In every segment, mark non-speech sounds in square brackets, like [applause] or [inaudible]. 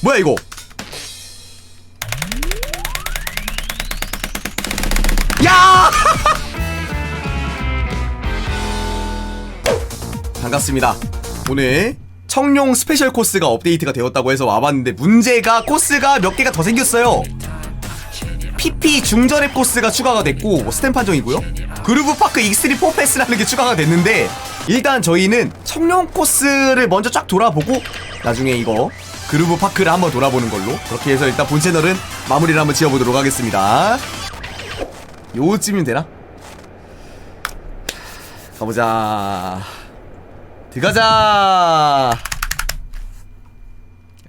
뭐야 이거? 야! [laughs] 반갑습니다. 오늘 청룡 스페셜 코스가 업데이트가 되었다고 해서 와봤는데 문제가 코스가 몇 개가 더 생겼어요. PP 중저랩 코스가 추가가 됐고 뭐 스탬 판정이고요. 그루브 파크 익스트림 4 패스라는 게 추가가 됐는데 일단 저희는 청룡 코스를 먼저 쫙 돌아보고 나중에 이거 그루브 파크를 한번 돌아보는 걸로 그렇게 해서 일단 본 채널은 마무리를 한번 지어보도록 하겠습니다. 요쯤이면 되나? 가보자. 들어가자.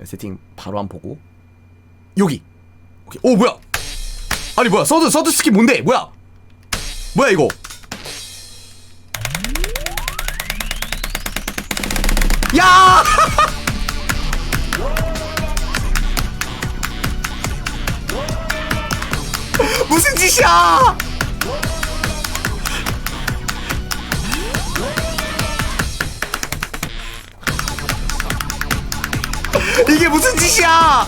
세팅 바로 한번 보고 여기. 오케이. 오 뭐야? 아니 뭐야 서드 서드 스킨 뭔데 뭐야 뭐야 이거 짓이야 이게 무슨 짓이야?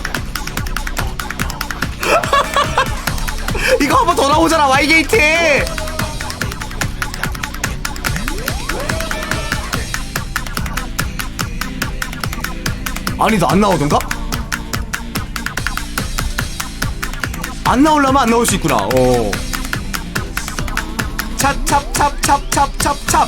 [laughs] 이거 한번 더 나오잖아 와이게이트! 아니 너안 나오던가? 안 나오려면 안 나올 수 있구나 어 찹찹찹찹찹찹찹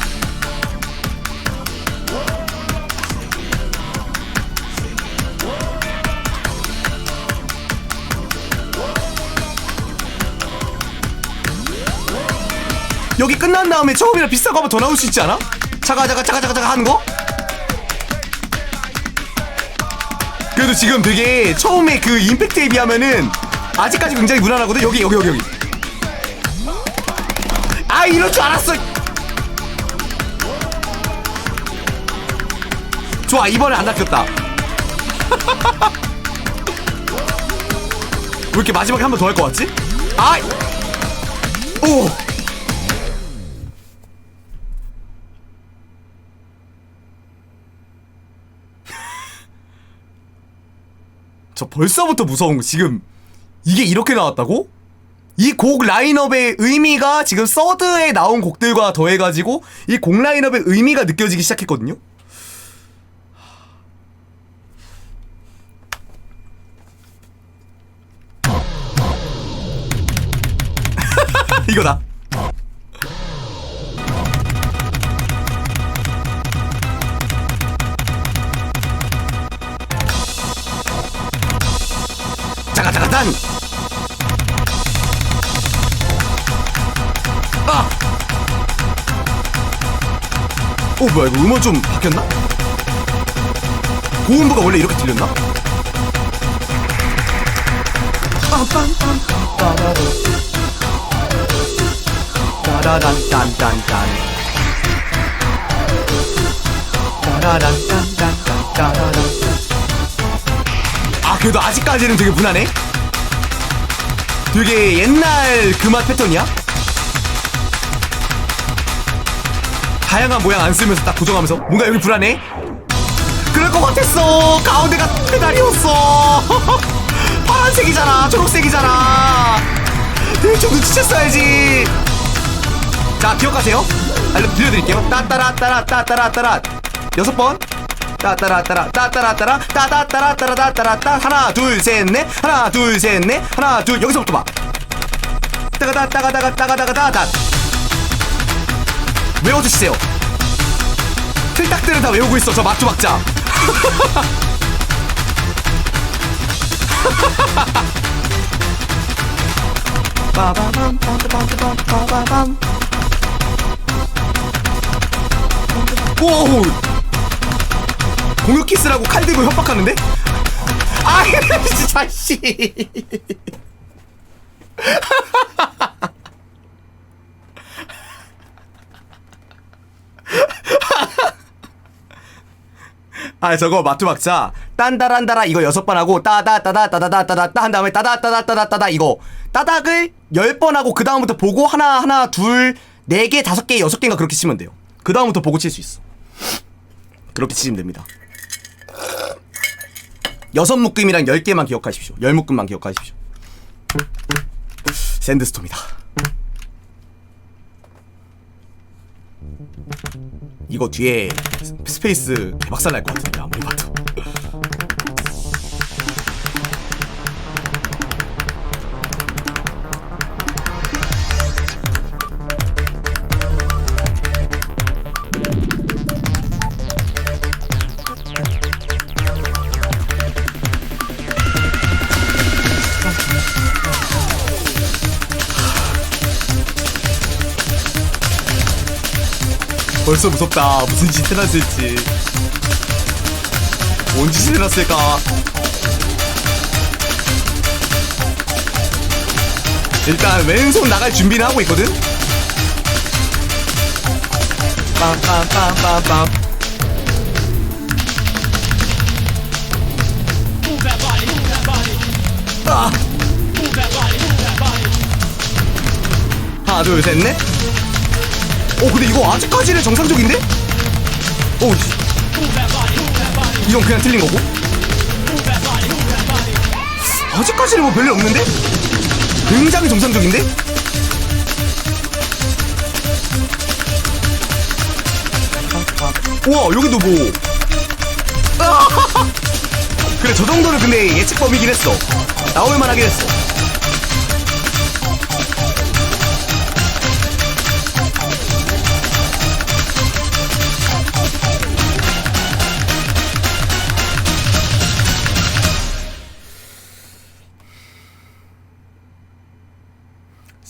여기 끝난 다음에 처음이랑 비슷한 거 한번 더 나올 수 있지 않아? 차가 차가 차가 차가 차가 하는 거? 그래도 지금 되게 처음에 그 임팩트에 비하면은 아직까지 굉장히 무난하거든 여기 여기 여기 여기 아 이럴 줄 알았어 좋아 이번에 안 낚였다 [laughs] 왜 이렇게 마지막에 한 번 더 할 것 같지? 아! 오! [laughs] 저 벌써부터 무서운 거 지금 이게 이렇게 나왔다고? 이 곡 라인업의 의미가 지금 서드에 나온 곡들과 더해가지고 이 곡 라인업의 의미가 느껴지기 시작했거든요. [laughs] 이거다. 잠깐 잠깐 단. 어 뭐야 이거 음원 좀 바뀌었나? 고음부가 원래 이렇게 들렸나? 아 그래도 아직까지는 되게 무난해 되게 옛날 그 맛 패턴이야 다양한 모양 안 쓰면서 딱 고정하면서 뭔가 여기 불안해? 그럴 것 같았어. 가운데가 페달이었어. [laughs] 파란색이잖아. 초록색이잖아. 대충 눈치챘어야지. 자 기억하세요. 알려 들려드릴게요. 따따라따라 따따라따라. 여섯 번. 따따라따라 따따라따라. 따따따라따라따라따 하나 둘 셋 넷. 하나 둘 셋 넷. 하나 둘. 여기서부터 봐. 따가다 따가다가 따가다가다다 외워주세요. 틀딱들을 다 외우고 있어 저 맞죠 박자. 빠바밤 빠바밤 빠바밤 오 공유 키스라고 칼 들고 협박하는데? 아 [laughs] 진짜 씨 아 저거 마트 박자 딴다란다라 이거 여섯 번 하고 따다따다따다따다따다 한 다음에 따다따다따다따다 이거 따닥을 열 번 하고 그 다음부터 보고 하나 하나 둘 네 개 다섯 개 여섯 개인가 그렇게 치면 돼요 그 다음부터 보고 칠 수 있어 그렇게 치시면 됩니다 여섯 묶음이랑 열 개만 기억하십시오. 열 묶음만 기억하십시오. 샌드스톰이다. 이거 뒤에 스- 스페이스 개박살 날 것 같은데 아무리 봐도. 벌써 무섭다. 무슨 짓 해놨을지. 뭔 짓을 해놨을까? 일단 왼손 나갈 준비는 하고 있거든? 빰빰빰빰빰. 아! 하나, 둘, 셋, 넷. 어 근데 이거 아직까지는 정상적인데? 오 씨. 이건 그냥 틀린 거고 아직까지는 뭐 별일 없는데? 굉장히 정상적인데? 우와 여기도 뭐 [laughs] 그래 저 정도는 근데 예측 범위긴 했어 나올 만 하긴 했어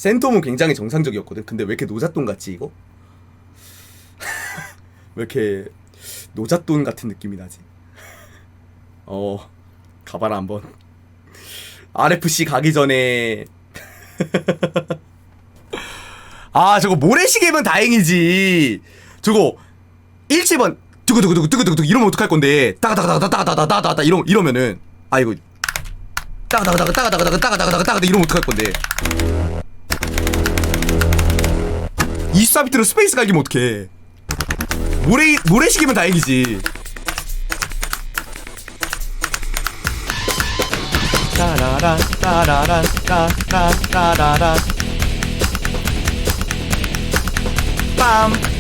센텀은 굉장히 정상적이었거든. 근데 왜 이렇게 노잣돈 같지 이거? [laughs] 왜 이렇게 노잣돈 같은 느낌이 나지? [laughs] 어 가봐라 한번. RFC 가기 전에 [laughs] 아 저거 모래시계면 다행이지. 저거 1집은 두구두구두구 두구두구 이러면 어떡할 건데 따가다가다가다가다가다가다 이러 이러면은 아 이거 따가다가다가 따가다가다가 따가다가다가 따가다 이러면 어떡할 건데 24비트로 스페이스 갈기면 어떡해? 모래, 모래시계면 다행이지. 따라란 따라란 따라라라란. 빰.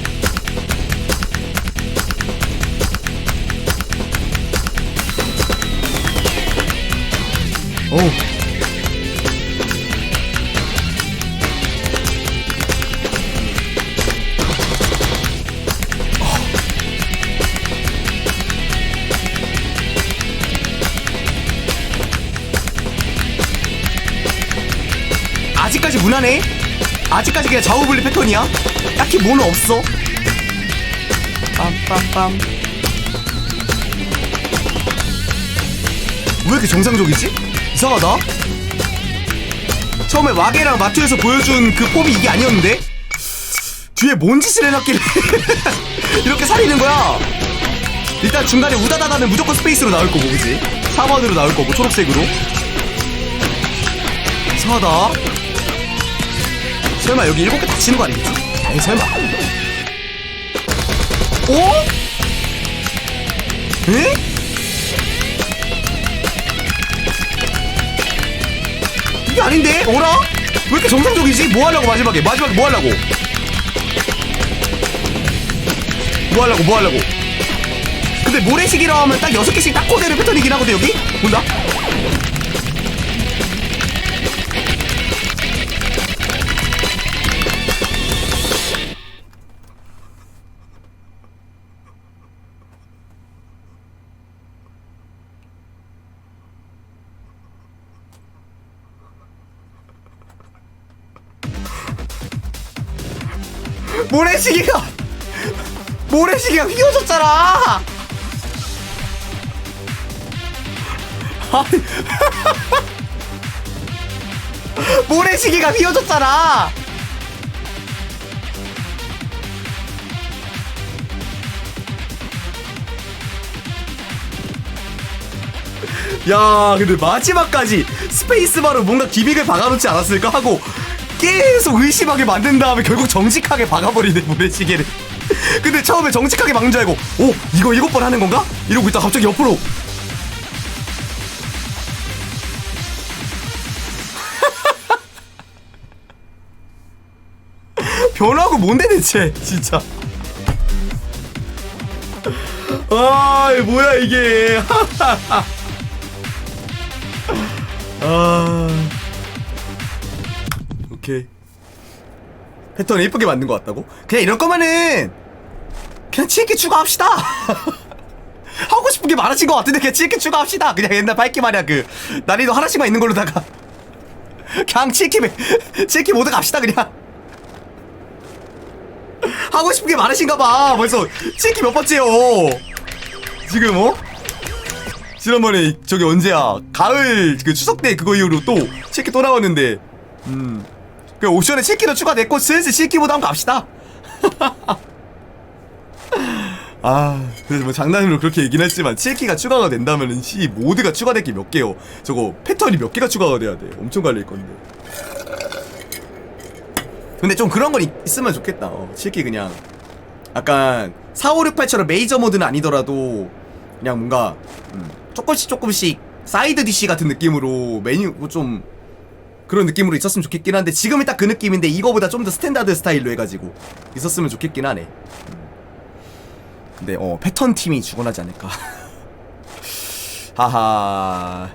오. 아직까지 무난해? 아직까지 그냥 좌우분리 패턴이야? 딱히 뭐는 없어? 빰빰빰 왜 이렇게 정상적이지? 이상하다 처음에 와게랑 마트에서 보여준 그 폼이 이게 아니었는데? 뒤에 뭔 짓을 해놨길래 [laughs] 이렇게 살리는 거야 일단 중간에 우다다다는 무조건 스페이스로 나올 거고 그지? 4번으로 나올 거고 초록색으로 이상하다 설마 여기 일곱 개 다 치는 거 아니겠지? 에이 설마 오? 에? 이게 아닌데? 어라? 왜 이렇게 정상적이지? 뭐 하려고 마지막에 마지막에 뭐 하려고 뭐 하려고 뭐 하려고 근데 모래시계라 하면 딱 여섯 개씩 딱 코대는 패턴이긴 하거든 여기? 본다? 모래시계가 모래시계가 휘어졌잖아. [laughs] 모래시계가 휘어졌잖아. 야, 근데 마지막까지 스페이스바로 뭔가 기믹을 박아놓지 않았을까 하고 계속 의심하게 만든 다음에 결국 정직하게 박아버리네 무례시계를. 근데 처음에 정직하게 막는 줄 알고 오 이거 일곱 번 하는 건가? 이러고 있다 갑자기 옆으로. [laughs] 변하고 뭔데 대체 진짜. 아 뭐야 이게. [laughs] 아. 오케이 패턴 예쁘게 만든 것 같다고? 그냥 이럴 거면은 그냥 치킨 추가합시다. [laughs] 하고 싶은 게 많아진 것 같은데 그냥 치킨 추가합시다. 그냥 옛날 밝기 마냥 그 난이도 하나씩만 있는 걸로다가 [laughs] 그냥 [laughs] 치킨 치킨 모드 갑시다 그냥. 하고 싶은 게 많으신가 봐. 벌써 치킨 몇 번째요? 지금 어? 지난번에 저기 언제야? 가을 그 추석 때 그거 이후로 또 치킨 또 나왔는데. 음 그 옵션에 치킨도 추가됐고 슬슬 치킨보다 한번 갑시다 [laughs] 아, 그래서 뭐 장난으로 그렇게 얘기는 했지만 7기가 추가가 된다면은 시 모드가 추가될 게 몇 개요. 저거 패턴이 몇 개가 추가가 돼야 돼. 엄청 갈릴 건데. 근데 좀 그런 건 있, 있으면 좋겠다. 어, 7기 그냥 약간 4568처럼 메이저 모드는 아니더라도 그냥 뭔가 음, 조금씩 조금씩 사이드 DC 같은 느낌으로 메뉴 뭐좀 그런 느낌으로 있었으면 좋겠긴 한데 지금은 딱그 느낌인데 이거보다 좀 더 스탠다드 스타일로 해가지고 있었으면 좋겠긴 하네. 근데 어 패턴 팀이 죽어나지 않을까. [laughs] 하하